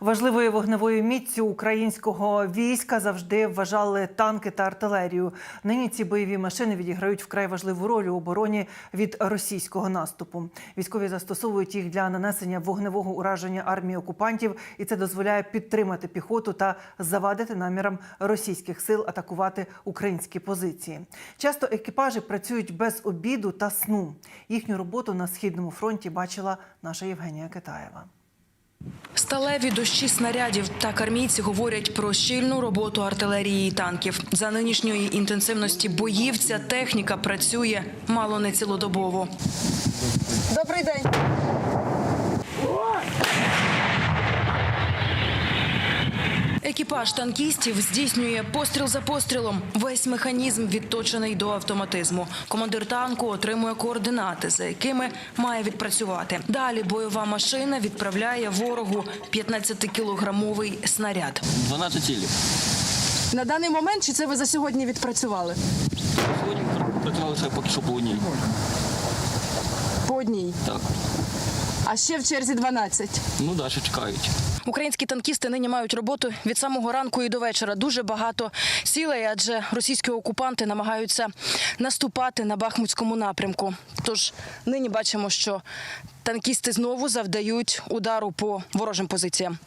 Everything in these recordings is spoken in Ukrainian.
Важливою вогневою міццю українського війська завжди вважали танки та артилерію. Нині ці бойові машини відіграють вкрай важливу роль у обороні від російського наступу. Військові застосовують їх для нанесення вогневого ураження армії окупантів, і це дозволяє підтримати піхоту та завадити намірам російських сил атакувати українські позиції. Часто екіпажі працюють без обіду та сну. Їхню роботу на східному фронті бачила наша Євгенія Китаєва. Сталеві дощі снарядів так армійці говорять про щільну роботу артилерії і танків. За нинішньої інтенсивності боїв ця техніка працює мало не цілодобово. Добрий день. Екіпаж танкістів здійснює постріл за пострілом. Весь механізм відточений до автоматизму. Командир танку отримує координати, за якими має відпрацювати. Далі бойова машина відправляє ворогу 15-кілограмовий снаряд. 12 цілів. На даний момент чи це ви за сьогодні відпрацювали? Сьогодні працювали ще поки що по одній. По одній. Так. А ще в черзі 12. Ну далі чекають. Українські танкісти нині мають роботу від самого ранку і до вечора. Дуже багато сілей, адже російські окупанти намагаються наступати на Бахмутському напрямку. Тож нині бачимо, що танкісти знову завдають удару по ворожим позиціям.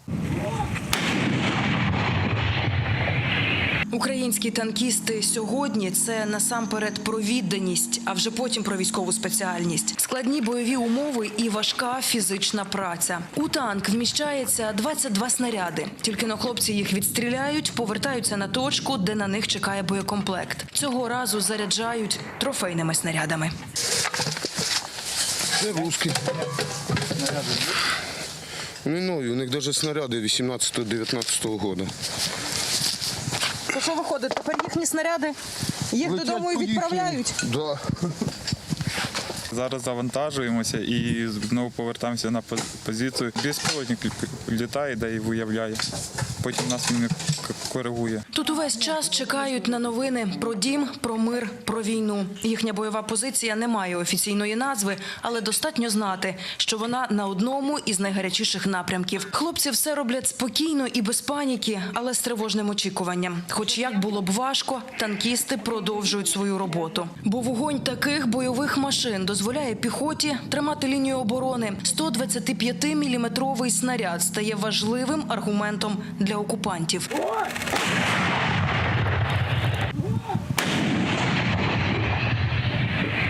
Українські танкісти сьогодні це насамперед про відданість, а вже потім про військову спеціальність. Складні бойові умови і важка фізична праця. У танк вміщається 22 снаряди. Тільки но хлопці їх відстріляють, повертаються на точку, де на них чекає боєкомплект. Цього разу заряджають трофейними снарядами. Це русські. Не у них навіть снаряди 18-19 року. Що виходить? Тепер їхні снаряди їх додому і відправляють. Да. Зараз завантажуємося і знову повертаємося на позицію. Безпілотник лі- літає, да і виявляє. Потім нас він коригує. Тут увесь час чекають на новини про дім, про мир, про війну. Їхня бойова позиція не має офіційної назви, але достатньо знати, що вона на одному із найгарячіших напрямків. Хлопці все роблять спокійно і без паніки, але з тривожним очікуванням. Хоч як було б важко, танкісти продовжують свою роботу. Бо вогонь таких бойових машин дозволяє піхоті тримати лінію оборони. 125-міліметровий снаряд стає важливим аргументом для окупантів.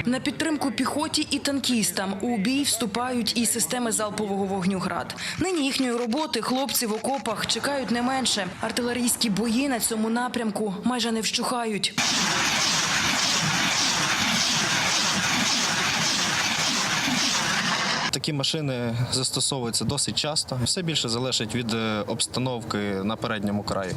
На підтримку піхоті і танкістам у бій вступають і системи залпового вогню град. Нині їхньої роботи хлопці в окопах чекають не менше. Артилерійські бої на цьому напрямку майже не вщухають. Такі машини застосовуються досить часто. Все більше залежить від е, обстановки на передньому краї.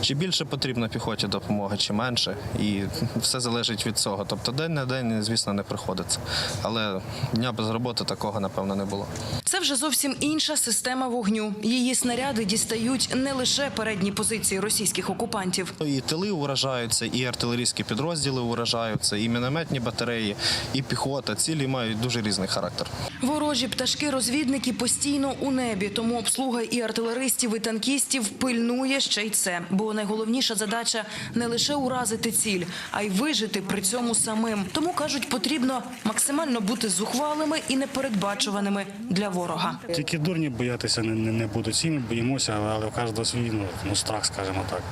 Чи більше потрібно піхоті допомоги, чи менше. І все залежить від цього. Тобто день на день, звісно, не приходиться. Але дня без роботи такого, напевно, не було. Це вже зовсім інша система вогню. Її снаряди дістають не лише передні позиції російських окупантів. І тили уражаються, і артилерійські підрозділи уражаються, і мінометні батареї, і піхота. Цілі мають дуже різний характер. Ворожі пташки-розвідники постійно у небі, тому обслуга і артилеристів, і танкістів пильнує ще й це. Бо найголовніша задача не лише уразити ціль, а й вижити при цьому самим. Тому кажуть, потрібно максимально бути зухвалими і непередбачуваними для ворога. Тільки дурні боятися не, не, не будуть. Всі ми боїмося, але, у кожного свій ну, ну, страх, скажімо так.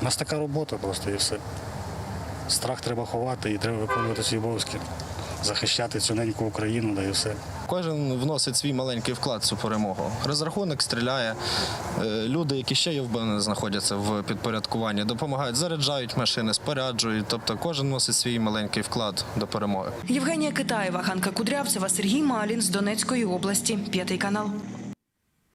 У нас така робота просто і все. Страх треба ховати і треба виконувати свої обов'язки, захищати цю неньку Україну, да і все. Кожен вносить свій маленький вклад в цю перемогу. Розрахунок стріляє. Е, Люди, які ще є в знаходяться в підпорядкуванні, допомагають, заряджають машини, споряджують. Тобто кожен вносить свій маленький вклад до перемоги. Євгенія Китаєва, Ханка Кудрявцева, Сергій Малін з Донецької області. П'ятий канал.